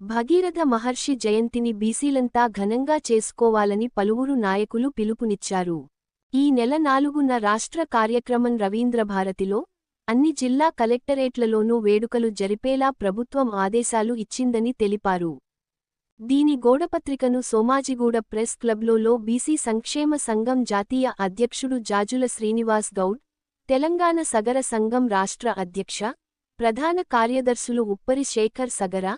భగీరథ మహర్షి జయంతిని బీసీలంతా ఘనంగా చేసుకోవాలని పలువురు నాయకులు పిలుపునిచ్చారు. ఈ నెల నాలుగున రాష్ట్ర కార్యక్రమం రవీంద్రభారతిలో అన్ని జిల్లా కలెక్టరేట్లలోనూ వేడుకలు జరిపేలా ప్రభుత్వం ఆదేశాలు ఇచ్చిందని తెలిపారు. దీని గోడపత్రికను సోమాజిగూడ ప్రెస్ క్లబ్లో బీసీ సంక్షేమ సంఘం జాతీయ అధ్యక్షుడు జాజుల శ్రీనివాస్ గౌడ్ తెలంగాణ సగర సంఘం రాష్ట్ర అధ్యక్ష ప్రధాన కార్యదర్శులు ఉప్పరి శేఖర్ సగర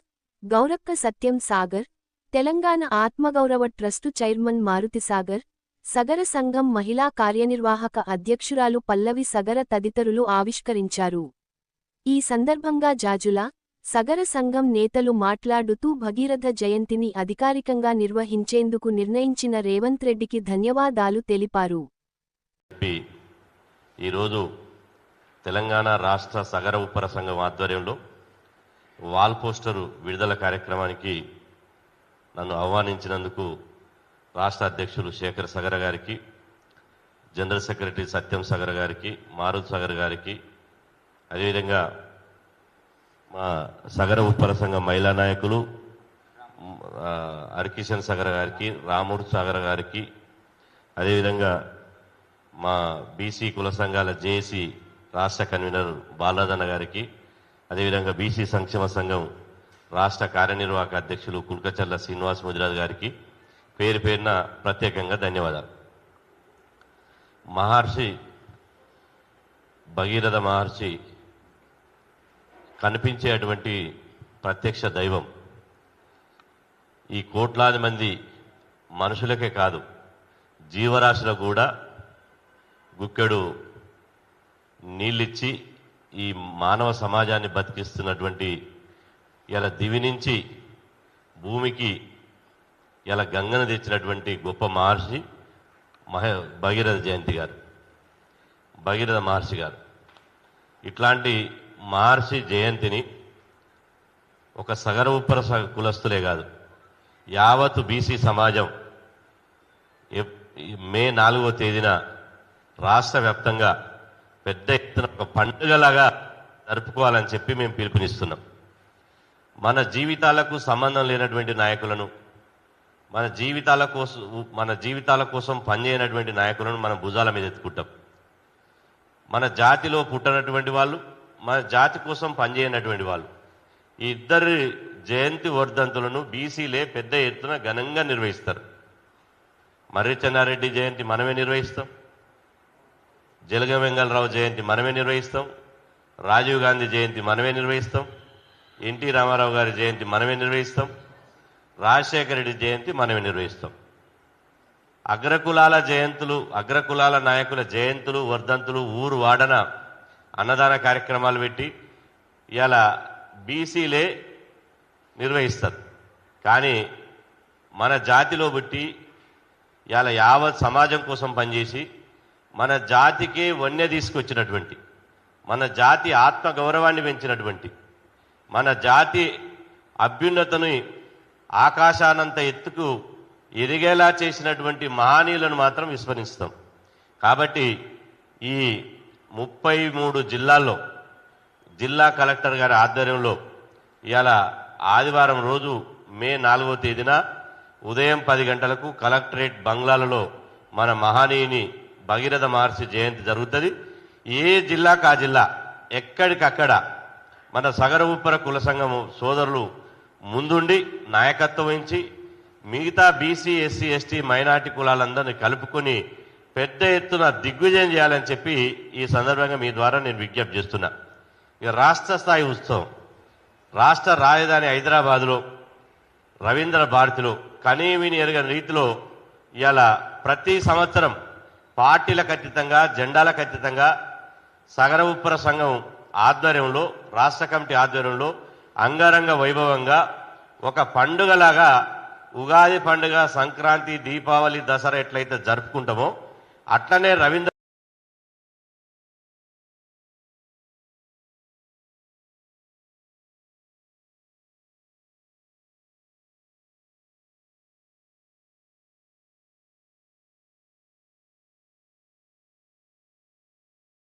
గౌరక్క సత్యం సాగర్ తెలంగాణ ఆత్మగౌరవ ట్రస్టు చైర్మన్ మారుతిసాగర్ సగర సంఘం మహిళా కార్యనిర్వాహక అధ్యక్షురాలు పల్లవి సగర తదితరులు ఆవిష్కరించారు. ఈ సందర్భంగా జాజుల సగర సంఘం నేతలు మాట్లాడుతూ భగీరథ జయంతిని అధికారికంగా నిర్వహించేందుకు నిర్ణయించిన రేవంత్ రెడ్డికి ధన్యవాదాలు తెలిపారు. ఈరోజు తెలంగాణ రాష్ట్ర సగర ఉపర సంఘం ఆధ్వర్యంలో వాల్ పోస్టరు విడుదల కార్యక్రమానికి నన్ను ఆహ్వానించినందుకు రాష్ట్ర అధ్యక్షులు శేఖర్ సగర గారికి జనరల్ సెక్రటరీ సత్యం సగర్ గారికి మారుత్ సగర్ గారికి అదేవిధంగా మా సగర ఉప్పర సంఘ మహిళా నాయకులు హరికిషన్ సగర్ గారికి రామూర్ సాగర్ గారికి అదేవిధంగా మా బీసీ కుల సంఘాల జేఏసీ రాష్ట్ర కన్వీనర్ బాలాదన్న గారికి అదేవిధంగా బీసీ సంక్షేమ సంఘం రాష్ట్ర కార్యనిర్వాహక అధ్యక్షులు కుల్కచర్ల శ్రీనివాస్ ముదిరాజ్ గారికి పేరు పేరున ప్రత్యేకంగా ధన్యవాదాలు. మహర్షి భగీరథ మహర్షి కనిపించేటువంటి ప్రత్యక్ష దైవం ఈ కోట్లాది మంది మనుషులకే కాదు జీవరాశులకు కూడా గుక్కెడు నీళ్ళిచ్చి ఈ మానవ సమాజాన్ని బతికిస్తున్నటువంటి ఇలా దివి నుంచి భూమికి ఇలా గంగను తెచ్చినటువంటి గొప్ప మహర్షి మహ భగీరథ జయంతి గారు భగీరథ మహర్షి గారు. ఇట్లాంటి మహర్షి జయంతిని ఒక సగర ఉప్పర స- కులస్తులే కాదు యావత్ బీసీ సమాజం ఎప్- మే నాలుగో తేదీన రాష్ట్ర వ్యాప్తంగా పెద్ద ఎత్తున ఒక పండుగలాగా జరుపుకోవాలని చెప్పి మేము పిలుపునిస్తున్నాం. మన జీవితాలకు సంబంధం లేనటువంటి నాయకులను మన జీవితాల కోసం మన జీవితాల కోసం పనిచేయనటువంటి నాయకులను మనం భుజాల మీద ఎత్తుకుంటాం. మన జాతిలో పుట్టనటువంటి వాళ్ళు మన జాతి కోసం పనిచేయనటువంటి వాళ్ళు ఈ ఇద్దరి జయంతి వర్ధంతులను బీసీలే పెద్ద ఎత్తున ఘనంగా నిర్వహిస్తారు. మర్రి చెన్నారెడ్డి జయంతి మనమే నిర్వహిస్తాం. జలగ వెంగళరావు జయంతి మనమే నిర్వహిస్తాం రాజీవ్ గాంధీ జయంతి మనమే నిర్వహిస్తాం ఎన్టీ రామారావు గారి జయంతి మనమే నిర్వహిస్తాం రాజశేఖర రెడ్డి జయంతి మనమే నిర్వహిస్తాం. అగ్రకులాల జయంతులు అగ్రకులాల నాయకుల జయంతులు వర్ధంతులు ఊరు వాడన అన్నదాన కార్యక్రమాలు పెట్టి ఇలా బీసీలే నిర్వహిస్తారు. కానీ మన జాతిలో బట్టి ఇలా యావత్ సమాజం కోసం పనిచేసి మన జాతికి వన్య తీసుకొచ్చినటువంటి మన జాతి ఆత్మ గౌరవాన్ని పెంచినటువంటి మన జాతి అభ్యున్నతని ఆకాశానంత ఎత్తుకు ఎదిగేలా చేసినటువంటి మహనీయులను మాత్రం విస్మరిస్తాం. కాబట్టి ఈ ముప్పై మూడు జిల్లాల్లో జిల్లా కలెక్టర్ గారి ఆధ్వర్యంలో ఇవాళ ఆదివారం రోజు మే నాలుగో తేదీన ఉదయం పది గంటలకు కలెక్టరేట్ బంగ్లాలలో మన మహానీయుని భగీరథ మహర్షి జయంతి జరుగుతుంది. ఏ జిల్లాకు ఆ జిల్లా? ఎక్కడికక్కడ? మన సగర ఉప్పర కుల సంఘము సోదరులు ముందుండి నాయకత్వం వహించి మిగతా బీసీ ఎస్సీ ఎస్టీ మైనార్టీ కులాలందరినీ కలుపుకొని పెద్ద ఎత్తున దిగ్విజయం చేయాలని చెప్పి ఈ సందర్భంగా మీ ద్వారా నేను విజ్ఞప్తి చేస్తున్నా. ఇక రాష్ట్ర స్థాయి ఉత్సవం రాష్ట్ర రాజధాని హైదరాబాదులో రవీంద్ర భారతిలో కనీవిని ఎరగని రీతిలో ఇవాళ ప్రతి సంవత్సరం పార్టీలకు అతీతంగా జెండాలకు అతీతంగా సగర ఉప్పర సంఘం ఆధ్వర్యంలో రాష్ట్ర కమిటీ ఆధ్వర్యంలో అంగరంగ వైభవంగా ఒక పండుగలాగా ఉగాది పండుగ సంక్రాంతి దీపావళి దసరా ఎట్లయితే జరుపుకుంటామో అట్లనే రవీంద్ర